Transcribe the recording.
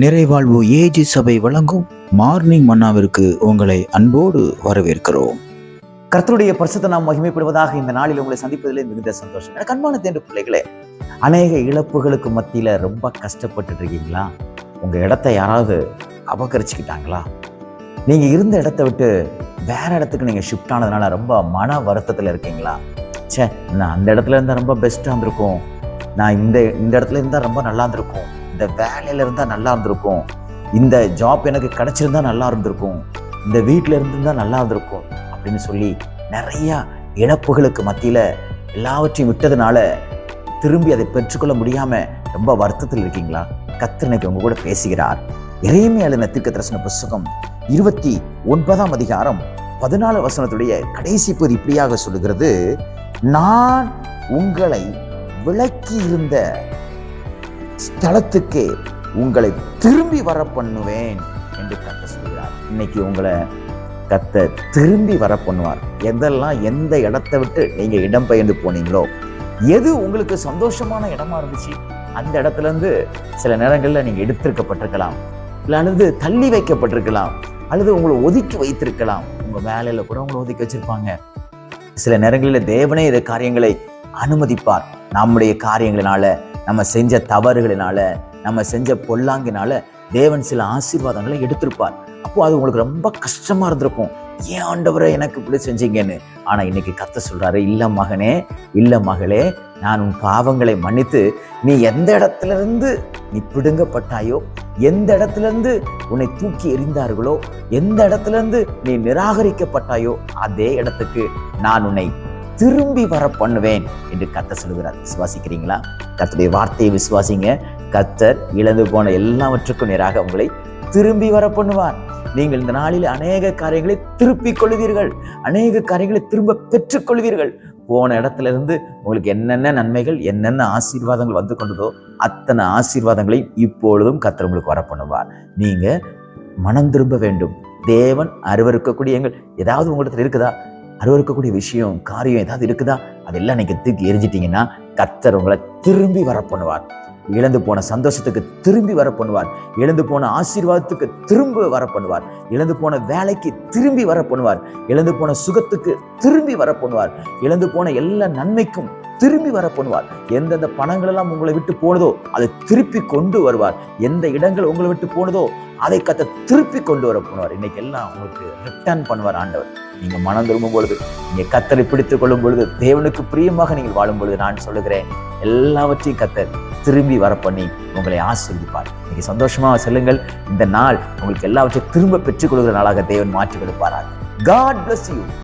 நிறைவாழ்வு AG சபை வழங்கும் morning மன்னாவிற்கு உங்களை அன்போடு வரவேற்கிறோம். கர்த்தருடைய பரிசுத்த நாம் மகிமைப்படுவதாக இந்த நாளில் உங்களை சந்திப்பதிலே மிகுந்த சந்தோஷம். எனக்கு அன்பான தேர்ந்து பிள்ளைகளே அநேக இழப்புகளுக்கு மத்தியில் ரொம்ப கஷ்டப்பட்டு இருக்கீங்களா? உங்கள் இடத்த யாராவது அபகரிச்சுக்கிட்டாங்களா? நீங்கள் இருந்த இடத்த விட்டு வேற இடத்துக்கு நீங்கள் ஷிஃப்ட் ஆனதுனால ரொம்ப மன வருத்தத்தில் இருக்கீங்களா? ச்சே நான் அந்த இடத்துல இருந்தால் ரொம்ப பெஸ்ட்டாக இருந்திருக்கும். நான் இந்த இந்த இடத்துல இருந்தால் ரொம்ப நல்லா இருந்திருக்கும். இந்த வேலையில் இருந்தால் நல்லா இருந்திருக்கும். இந்த ஜாப் எனக்கு கிடச்சிருந்தா நல்லா இருந்திருக்கும். இந்த வீட்டில் இருந்திருந்தால் நல்லா இருந்திருக்கும் அப்படின்னு சொல்லி நிறையா இழப்புகளுக்கு மத்தியில் எல்லாவற்றையும் விட்டதுனால திரும்பி அதை பெற்றுக்கொள்ள முடியாம ரொம்ப வருத்தத்தில் இருக்கீங்களா? கர்த்தர் உங்க கூட பேசுகிறார். இறைமை எழுதின தீர்க்க தரிசன புஸ்தகம் இருபத்தி ஒன்பதாம் அதிகாரம் பதினாலு வசனத்துடைய கடைசி பகுதி இப்படியாக சொல்லுகிறது நான் உங்களை விலக்கி இருந்த ஸ்தலத்துக்கு உங்களை திரும்பி வர பண்ணுவேன் என்று கத்த சொல்கிறார். இன்னைக்கு உங்களை கத்த திரும்பி வர பண்ணுவார் எதெல்லாம் எந்த இடத்தை விட்டு நீங்க இடம்பெயர்ந்து போனீங்களோ எது உங்களுக்கு சந்தோஷமான இடமா இருந்துச்சு அந்த இடத்துல இருந்து சில நேரங்களில் நீங்க எடுத்திருக்கப்பட்டிருக்கலாம். இல்லை அல்லது தள்ளி வைக்கப்பட்டிருக்கலாம். அல்லது உங்களை ஒதுக்கி வைத்திருக்கலாம். உங்க வேலையில கூட உங்களை ஒதுக்கி வச்சிருப்பாங்க. சில நேரங்களில் தேவனே இந்த காரியங்களை அனுமதிப்பார். நம்முடைய காரியங்களினால நம்ம செஞ்ச தவறுகளினால நம்ம செஞ்ச பொல்லாங்கினால தேவன் சில ஆசீர்வாதங்களை எடுத்திருப்பார். அப்போ அது உங்களுக்கு ரொம்ப கஷ்டமாக இருந்திருக்கும். ஏன் ஆண்டவரை எனக்கு இப்படி செஞ்சீங்கன்னு? ஆனால் இன்னைக்கு கத்த சொல்கிறாரு இல்லை மகனே இல்லை மகளே நான் உன் பாவங்களை மன்னித்து நீ எந்த இடத்துல இருந்து நீ பிடுங்கப்பட்டாயோ எந்த இடத்துல இருந்து உன்னை தூக்கி எறிந்தார்களோ எந்த இடத்துல இருந்து நீ நிராகரிக்கப்பட்டாயோ அதே இடத்துக்கு நான் உன்னை திரும்பி வர பண்ணுவேன் என்று கத்த சொல்கிறார் விசுவாசிக்கிறீங்களா? கத்தருடைய வார்த்தையை விசுவாசிங்க. கத்தர் இழந்து போன எல்லாவற்றுக்கும் நேராக உங்களை திரும்பி வர பண்ணுவார். நீங்கள் இந்த நாளில் அநேக காரியங்களை திருப்பிக் கொள்வீர்கள். அநேக காரியங்களை திரும்ப பெற்றுக்கொள்வீர்கள் போன இடத்துல இருந்து உங்களுக்கு என்னென்ன நன்மைகள் என்னென்ன ஆசீர்வாதங்கள் வந்து கொண்டதோ அத்தனை ஆசீர்வாதங்களையும் இப்பொழுதும் கத்தர் உங்களுக்கு வர பண்ணுவார். நீங்க மனம் திரும்ப வேண்டும். தேவன் அருவருக்கக்கூடிய எங்கள் ஏதாவது உங்களிடத்தில் இருக்குதா? அருவருக்கக்கூடிய விஷயம் காரியம் ஏதாவது இருக்குதா? அதெல்லாம் நீங்கள் தூக்கி எரிஞ்சிட்டிங்கன்னா கத்தர் உங்களை திரும்பி வர பண்ணுவார் இழந்து போன சந்தோஷத்துக்கு திரும்பி வர பண்ணுவார் இழந்து போன ஆசீர்வாதத்துக்கு திரும்ப வர பண்ணுவார் இழந்து போன வேலைக்கு திரும்பி வர பண்ணுவார் இழந்து போன சுகத்துக்கு திரும்பி வர பண்ணுவார் இழந்து போன எல்லா நன்மைக்கும் திரும்பி வர பண்ணுவார் எந்தெந்த பணங்கள் எல்லாம் உங்களை விட்டு போனதோ அதை திருப்பி கொண்டு வருவார். எந்த இடங்கள் உங்களை விட்டு போனதோ அதை கத்த திருப்பி கொண்டு வர போனவர் இன்னைக்கு எல்லாம் உங்களுக்கு ரிட்டர்ன் பண்ணுவார் ஆண்டவர். நீங்க மனம் திரும்பும் பொழுது நீங்க கத்தரை பிடித்துக் கொள்ளும் பொழுது தேவனுக்கு பிரியமாக நீங்கள் வாழும் பொழுது நான் சொல்லுகிறேன் எல்லாவற்றையும் கத்தர் திரும்பி வர பண்ணி உங்களை ஆசீர்வதிப்பார். நீங்க சந்தோஷமா செல்லுங்கள். இந்த நாள் உங்களுக்கு எல்லாவற்றையும் திரும்ப பெற்றுக் கொள்கிற நாளாக தேவன் மாற்றி கொடுப்பாராக. God bless you